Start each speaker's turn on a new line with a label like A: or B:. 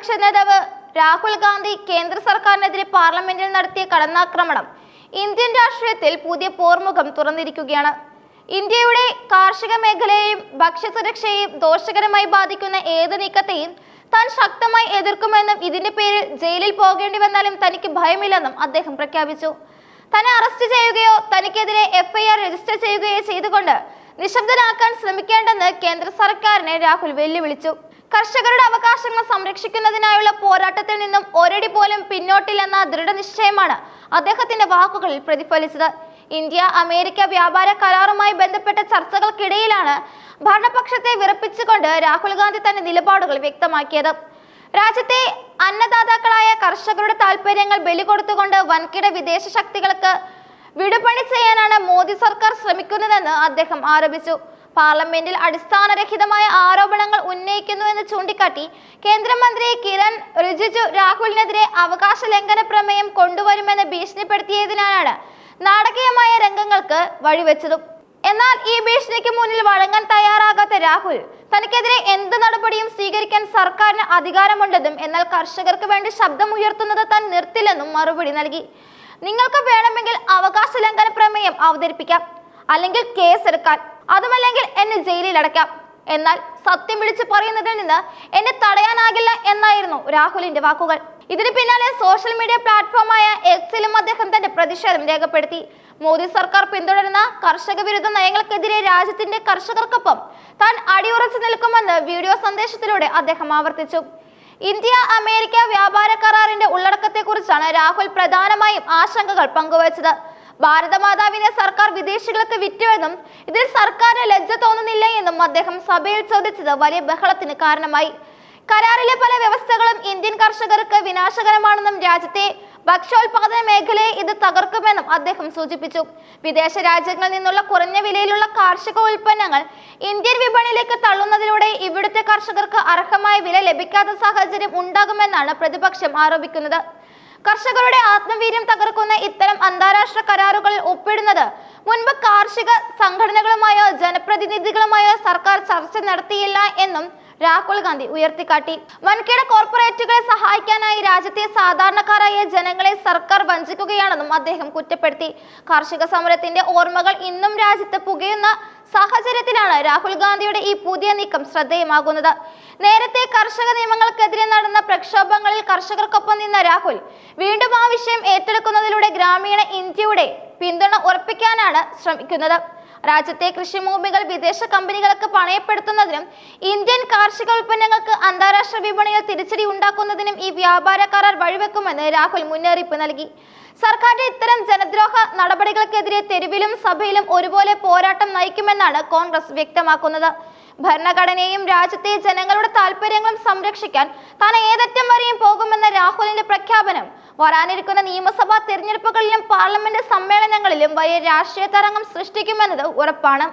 A: പ്രതിപക്ഷ നേതാവ് രാഹുൽ ഗാന്ധി കേന്ദ്ര സർക്കാരിനെതിരെ പാർലമെന്റിൽ നടത്തിയ കടന്നാക്രമണം. ഇന്ത്യൻ രാഷ്ട്രീയത്തിൽ പുതിയ പോർമുഖം തുറന്നിരിക്കുകയാണ്. ഇന്ത്യയുടെ കാർഷിക മേഖലയെയും ഭക്ഷ്യസുരക്ഷയെയും ദോഷകരമായി ബാധിക്കുന്ന ഏത് നീക്കത്തെയും താൻ ശക്തമായി എതിർക്കുമെന്നും ഇതിന്റെ പേരിൽ ജയിലിൽ പോകേണ്ടി വന്നാലും തനിക്ക് ഭയമില്ലെന്നും അദ്ദേഹം പ്രഖ്യാപിച്ചു. തന്നെ അറസ്റ്റ് ചെയ്യുകയോ തനിക്കെതിരെ എഫ്ഐആർ രജിസ്റ്റർ ചെയ്യുകയോ ചെയ്തുകൊണ്ട് നിശബ്ദനാക്കാൻ ശ്രമിക്കേണ്ടെന്ന് കേന്ദ്ര സർക്കാരിനെ രാഹുൽ വെല്ലുവിളിച്ചു. കർഷകരുടെ അവകാശങ്ങൾ സംരക്ഷിക്കുന്നതിനായുള്ള പോരാട്ടത്തിൽ നിന്നും ഒരടി പോലും പിന്നോട്ടില്ലെന്ന ദൃഢനിശ്ചയമാണ് അദ്ദേഹത്തിന്റെ വാക്കുകളിൽ പ്രതിഫലിച്ചത്. ഇന്ത്യ അമേരിക്ക വ്യാപാര കരാറുമായി ബന്ധപ്പെട്ട ചർച്ചകൾക്കിടയിലാണ് ഭരണപക്ഷത്തെ വിറപ്പിച്ചുകൊണ്ട് രാഹുൽ ഗാന്ധി തന്റെ നിലപാടുകൾ വ്യക്തമാക്കിയത്. രാജ്യത്തെ അന്നദാതാക്കളായ കർഷകരുടെ താല്പര്യങ്ങൾ ബലികൊടുത്തുകൊണ്ട് വൻകിട വിദേശ ശക്തികൾക്ക് വിടുപണി ചെയ്യാനാണ് മോദി സർക്കാർ ശ്രമിക്കുന്നതെന്ന് അദ്ദേഹം ആരോപിച്ചു. പാർലമെന്റിൽ അടിസ്ഥാനരഹിതമായ ആരോപണങ്ങൾ ഉന്നയിക്കുന്നുവെന്ന് ചൂണ്ടിക്കാട്ടി കേന്ദ്രമന്ത്രി കിരൺ റിജിജു രാഹുലിനെതിരെ അവകാശ ലംഘന പ്രമേയം കൊണ്ടുവരുമെന്ന് ഭീഷണിപ്പെടുത്തിയതിനാലാണ് നാടകീയമായ രംഗങ്ങൾക്ക് വഴിവെച്ചതും. എന്നാൽ ഈ ഭീഷണിക്ക് മുന്നിൽ വഴങ്ങാൻ തയ്യാറാകാത്ത രാഹുൽ തനിക്കെതിരെ എന്ത് നടപടിയും സ്വീകരിക്കാൻ സർക്കാരിന് അധികാരമുണ്ടെന്നും എന്നാൽ കർഷകർക്ക് വേണ്ടി ശബ്ദമുയർത്തുന്നത് താൻ നിർത്തില്ലെന്നും മറുപടി നൽകി. നിങ്ങൾക്ക് വേണമെങ്കിൽ അവകാശ ലംഘന പ്രമേയം അവതരിപ്പിക്കാം. അല്ലെങ്കിൽ കേസെടുക്കാൻ. അതുമല്ലെങ്കിൽ എന്നെ ജയിലിൽ അടയ്ക്കാം. എന്നാൽ സത്യം വിളിച്ചു പറയുന്നതിൽ നിന്ന് എന്നെ തടയാനാകില്ല എന്നായിരുന്നു രാഹുലിന്റെ വാക്കുകൾ. ഇതിന് പിന്നാലെ സോഷ്യൽ മീഡിയ പ്ലാറ്റ്ഫോമായ എക്സിലും അദ്ദേഹം തന്റെ പ്രതിഷേധം രേഖപ്പെടുത്തി. മോദി സർക്കാർ പിന്തുടരുന്ന കർഷക വിരുദ്ധ നയങ്ങൾക്കെതിരെ രാജ്യത്തിന്റെ കർഷകർക്കൊപ്പം താൻ അടിയുറച്ചു നിൽക്കുമെന്ന് വീഡിയോ സന്ദേശത്തിലൂടെ അദ്ദേഹം ആവർത്തിച്ചു. ഇന്ത്യ അമേരിക്ക വ്യാപാര കരാറിന്റെ ഉള്ളടക്കത്തെക്കുറിച്ചാണ് രാഹുൽ പ്രധാനമായും ആശങ്കകൾ പങ്കുവച്ചത്. ഭാരതമാതാവിനെ സർക്കാർ വിദേശികൾക്ക് വിറ്റുവെന്നും ഇതിൽ സർക്കാരിന് ലജ്ജ തോന്നുന്നില്ല എന്നും അദ്ദേഹം സഭയിൽ ചോദിച്ചത് വലിയ ബഹളത്തിന് കാരണമായി. കരാറിലെ പല വ്യവസ്ഥകളും ഇന്ത്യൻ കർഷകർക്ക് വിനാശകരമാണെന്നും രാജ്യത്തെ ഭക്ഷ്യോൽപാദന മേഖലയെ ഇത് തകർക്കുമെന്നും അദ്ദേഹം സൂചിപ്പിച്ചു. വിദേശ രാജ്യങ്ങളിൽ നിന്നുള്ള കുറഞ്ഞ വിലയിലുള്ള കാർഷിക ഉൽപ്പന്നങ്ങൾ ഇന്ത്യൻ വിപണിയിലേക്ക് തള്ളുന്നതിലൂടെ ഇവിടുത്തെ കർഷകർക്ക് അർഹമായ വില ലഭിക്കാത്ത സാഹചര്യം ഉണ്ടാകുമെന്നാണ് പ്രതിപക്ഷം ആരോപിക്കുന്നത്. കർഷകരുടെ ആത്മവീര്യം തകർക്കുന്ന ഇത്തരം അന്താരാഷ്ട്ര കരാറുകളിൽ ഒപ്പിടുന്നത്. മുൻപ് കാർഷിക സംഘടനകളുമായോ ജനപ്രതിനിധികളുമായോ സർക്കാർ ചർച്ച നടത്തിയില്ല എന്നും രാഹുൽ ഗാന്ധി ഉയർത്തിക്കാട്ടി. വൻകിട കോർപ്പറേറ്റുകളെ സഹായിക്കാനായി രാജ്യത്തെ സാധാരണക്കാരായ ജനങ്ങളെ സർക്കാർ വഞ്ചിക്കുകയാണെന്നും അദ്ദേഹം കുറ്റപ്പെടുത്തി. കാർഷിക സമരത്തിന്റെ ഓർമ്മകൾ ഇന്നും രാജ്യത്ത് പുകയുന്ന സാഹചര്യത്തിലാണ് രാഹുൽ ഗാന്ധിയുടെ ഈ പുതിയ നീക്കം ശ്രദ്ധേയമാകുന്നത്. നേരത്തെ കർഷക നിയമങ്ങൾക്കെതിരെ നടന്ന പ്രക്ഷോഭങ്ങളിൽ കർഷകർക്കൊപ്പം നിന്ന രാഹുൽ വീണ്ടും ആ വിഷയം ഏറ്റെടുക്കുന്നതിലൂടെ ഗ്രാമീണ ഇന്ത്യയുടെ പിന്തുണ ഉറപ്പിക്കാനാണ് ശ്രമിക്കുന്നത്. രാജ്യത്തെ കൃഷിഭൂമികൾ വിദേശ കമ്പനികൾക്ക് പണയപ്പെടുത്തുന്നതിനും ഇന്ത്യൻ കാർഷിക ഉൽപ്പന്നങ്ങൾക്ക് അന്താരാഷ്ട്ര വിപണിയിൽ തിരിച്ചടി ഉണ്ടാക്കുന്നതിനും ഈ വ്യാപാര കരാർ വഴിവെക്കുമെന്ന് രാഹുൽ മുന്നറിയിപ്പ് നൽകി. സർക്കാരിന്റെ ഇത്തരം ജനദ്രോഹ നടപടികൾക്കെതിരെ തെരുവിലും സഭയിലും ഒരുപോലെ പോരാട്ടം നയിക്കുമെന്നാണ് കോൺഗ്രസ് വ്യക്തമാക്കുന്നത്. ഭരണഘടനയും രാജ്യത്തെ ജനങ്ങളുടെ താല്പര്യങ്ങളും സംരക്ഷിക്കാൻ താൻ ഏതറ്റം വരെയും പോകുമെന്ന രാഹുലിന്റെ പ്രഖ്യാപനം. വരാനിരിക്കുന്ന നിയമസഭാ തിരഞ്ഞെടുപ്പുകളിലും പാർലമെന്റ് സമ്മേളനങ്ങളിലും വലിയ രാഷ്ട്രീയ തരംഗം സൃഷ്ടിക്കുമെന്നത് ഉറപ്പാണ്.